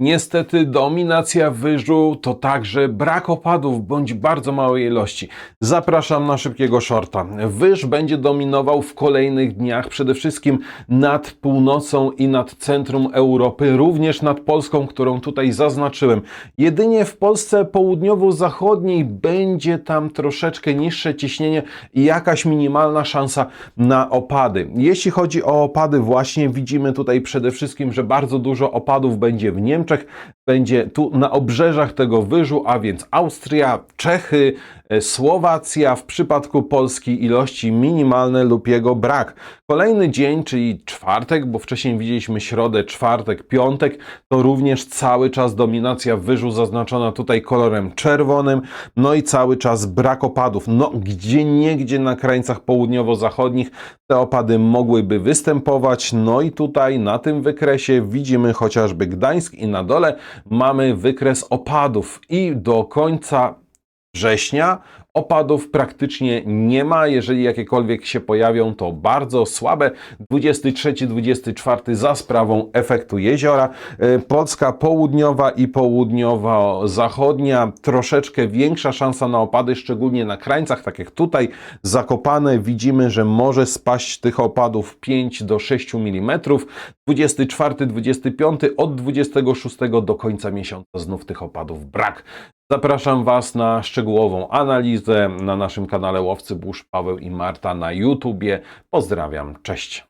Niestety dominacja wyżu to także brak opadów bądź bardzo małej ilości. Zapraszam na szybkiego shorta. Wyż będzie dominował w kolejnych dniach przede wszystkim nad północą i nad centrum Europy, również nad Polską, którą tutaj zaznaczyłem. Jedynie w Polsce południowo-zachodniej będzie tam troszeczkę niższe ciśnienie i jakaś minimalna szansa na opady. Jeśli chodzi o opady, właśnie widzimy tutaj przede wszystkim, że bardzo dużo opadów będzie w Niemczech, Niemczech będzie tu na obrzeżach tego wyżu, a więc Austria, Czechy, e, Słowacja, w przypadku Polski ilości minimalne lub jego brak. Kolejny dzień, czyli czwartek, bo wcześniej widzieliśmy środę, czwartek, piątek, to również cały czas dominacja wyżu zaznaczona tutaj kolorem czerwonym, no i cały czas brak opadów. No, gdzie niegdzie na krańcach południowo-zachodnich te opady mogłyby występować, no i tutaj na tym wykresie widzimy chociażby Gdańsk i na dole mamy wykres opadów i do końca września opadów praktycznie nie ma. Jeżeli jakiekolwiek się pojawią, to bardzo słabe. 23-24 za sprawą efektu jeziora. E, Polska południowa i południowo-zachodnia troszeczkę większa szansa na opady, szczególnie na krańcach, tak jak tutaj zakopane. Widzimy, że może spaść tych opadów 5 do 6 mm. 24-25 od 26 do końca miesiąca znów tych opadów brak. Zapraszam Was na szczegółową analizę na naszym kanale Łowcy Burz, Paweł i Marta na YouTubie. Pozdrawiam, cześć.